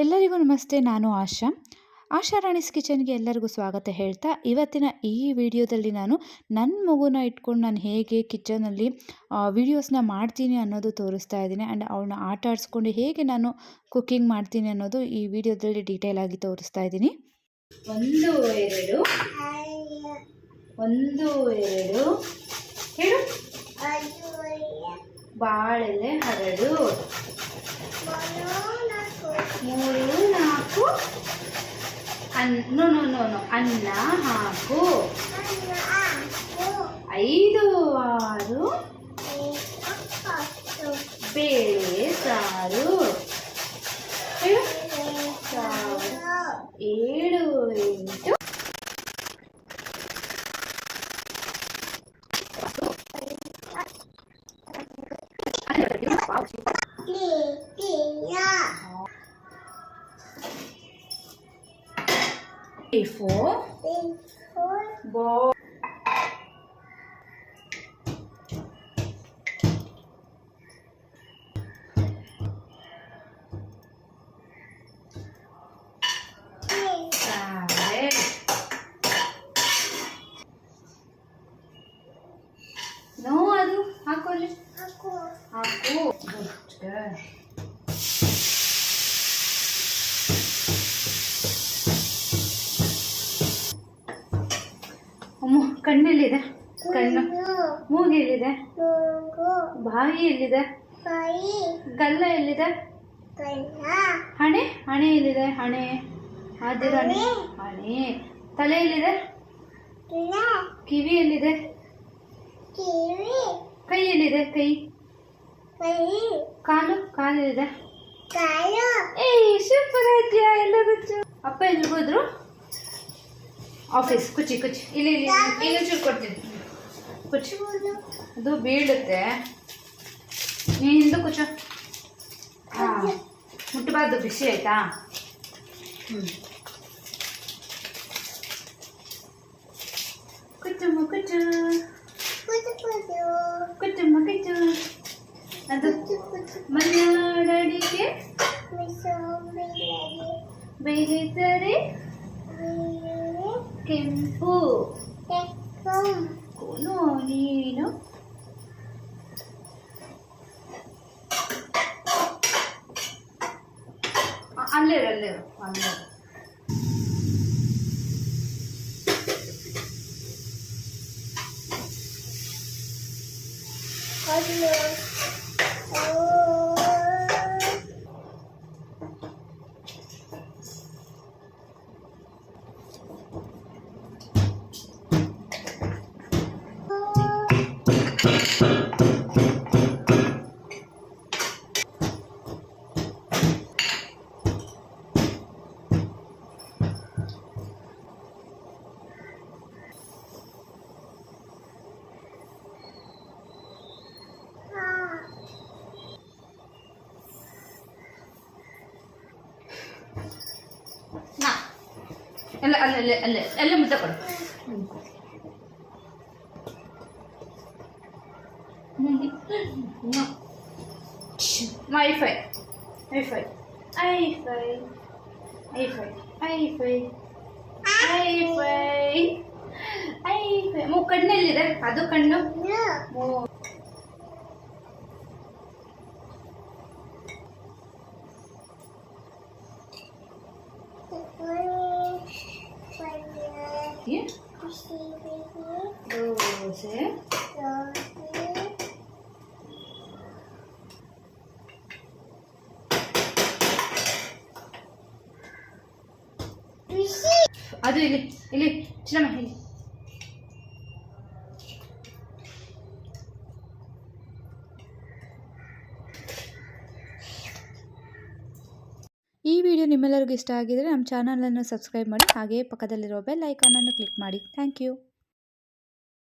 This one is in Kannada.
ಎಲ್ಲರಿಗೂ ನಮಸ್ತೆ ನಾನು ಆಶಾ. ಆಶಾ ರಾಣಿಸ್ ಕಿಚನ್ಗೆ ಎಲ್ಲರಿಗೂ ಸ್ವಾಗತ ಹೇಳ್ತಾ ಇವತ್ತಿನ ಈ ವಿಡಿಯೋದಲ್ಲಿ ನಾನು ನನ್ನ ಮಗುನ ಇಟ್ಕೊಂಡು ನಾನು ಹೇಗೆ ಕಿಚನಲ್ಲಿ ವಿಡಿಯೋಸ್ನ ಮಾಡ್ತೀನಿ ಅನ್ನೋದು ತೋರಿಸ್ತಾ ಇದ್ದೀನಿ. ಆ್ಯಂಡ್ ಅವಳನ್ನ ಆಟ ಆಡಿಸ್ಕೊಂಡು ಹೇಗೆ ನಾನು ಕುಕ್ಕಿಂಗ್ ಮಾಡ್ತೀನಿ ಅನ್ನೋದು ಈ ವಿಡಿಯೋದಲ್ಲಿ ಡೀಟೇಲ್ ಆಗಿ ತೋರಿಸ್ತಾ ಇದ್ದೀನಿ. ಒಂದು ಎರಡು. ಒಂದು ಎರಡು. ಹೇಳು. ಬಾಳೆಲೆ ಹರಡು. మూడు నాకు అన్న నో అన్న నాకు ఐదు ఆరు వేసారు ఏడు into Please. E for? Three, for. Ball. No, Adu, Haku. Haku. Haku. Good girl. ಅಮ್ಮ ಕಣ್ಣೆಲ್ಲಿದೆ? ಕಣ್ಣು. ಮೂಗು. ಎಲ್ಲಿದೆ ಬಾಯಿ. ಎಲ್ಲಿದೆ? ಗಲ್ಲ. ಎಲ್ಲಿದೆ ಹಣೆ? ಹಣೆ ಎಲ್ಲಿದೆ? ಹಣೆ. ಆದಿರ ಹಣೆ. ಹಣೆ. ತಲೆ ಎಲ್ಲಿದೆ? ಕಿವಿ. ಎಲ್ಲಿದೆ? ಕೈ ಎಲ್ಲಿದೆ? ಕೈ. ಕಾಲು? ಕಾಲು. ಎಲ್ಲಿದೆ ಏಯ್ ಸೂಪರ್ ಎಲ್ಲ ಅಪ್ಪ ಎಲ್ಲಿ ಹೋದ್ರು? ಆಫೀಸ್ ಕುಚ್ಚಿ ಕುಚ್ಚಿ. ಇಲ್ಲಿ ಇಲ್ಲಿ ಇಲ್ಲಿ ಚೂರು ಕೊಡ್ತೀನಿ. ಕುಚ್ಚಿ. ಅದು ಬೀಳುತ್ತೆ. ನೀ ಹಿಂದೆ ಕುಚ್ಚು. ಹಾಂ. ಮುಟ್ಟಬಾರ್ದು ಬಿಸಿ ಆಯ್ತಾ? ಹ್ಞೂ ಕುಚ್ಚಮ್ಮ ಕುಚ್ಚು. ಕುಚ್ಚಮ್ಮ ಕುಚ್ಚು. ಅದು ಮಲೆನಾಡಡಿಗೆ ಬೆಳೆದರೆ ಕೆಂಪು ಕೋನು ನೀನು ಅ- ಅಲ್ಲೇ ಇರು, ಅಲ್ಲೇ ಇರು, ಅಲ್ಲೇ ಇರು. ಎಲ್ಲ ಅಲ್ಲೇ ಅಲ್ಲೇ ಅಲ್ಲೇ ಅಲ್ಲೇ ಮುದ್ದೆ ಕೊಡು. ಐಫೈ ಐಫೈ ಐಫೈ ಐಫೈ ಐಫೈ ಐಫೈ ಐಫೈ ಮೂ ಕಣ್ಣಲ್ಲಿದೆ. ಅದು ಕಣ್ಣು? 여기, 요새, 아들 이리 이리 지나마 이리 ಈ ವಿಡಿಯೋ ನಿಮ್ಮೆಲ್ಲರಿಗೂ ಇಷ್ಟ ಆಗಿದರೆ ನಮ್ಮ ಚಾನಲನ್ನು ಸಬ್ಸ್ಕ್ರೈಬ್ ಮಾಡಿ ಹಾಗೆಯೇ ಪಕ್ಕದಲ್ಲಿರೋ ಬೆಲ್ ಐಕಾನನ್ನು ಕ್ಲಿಕ್ ಮಾಡಿ. Thank you.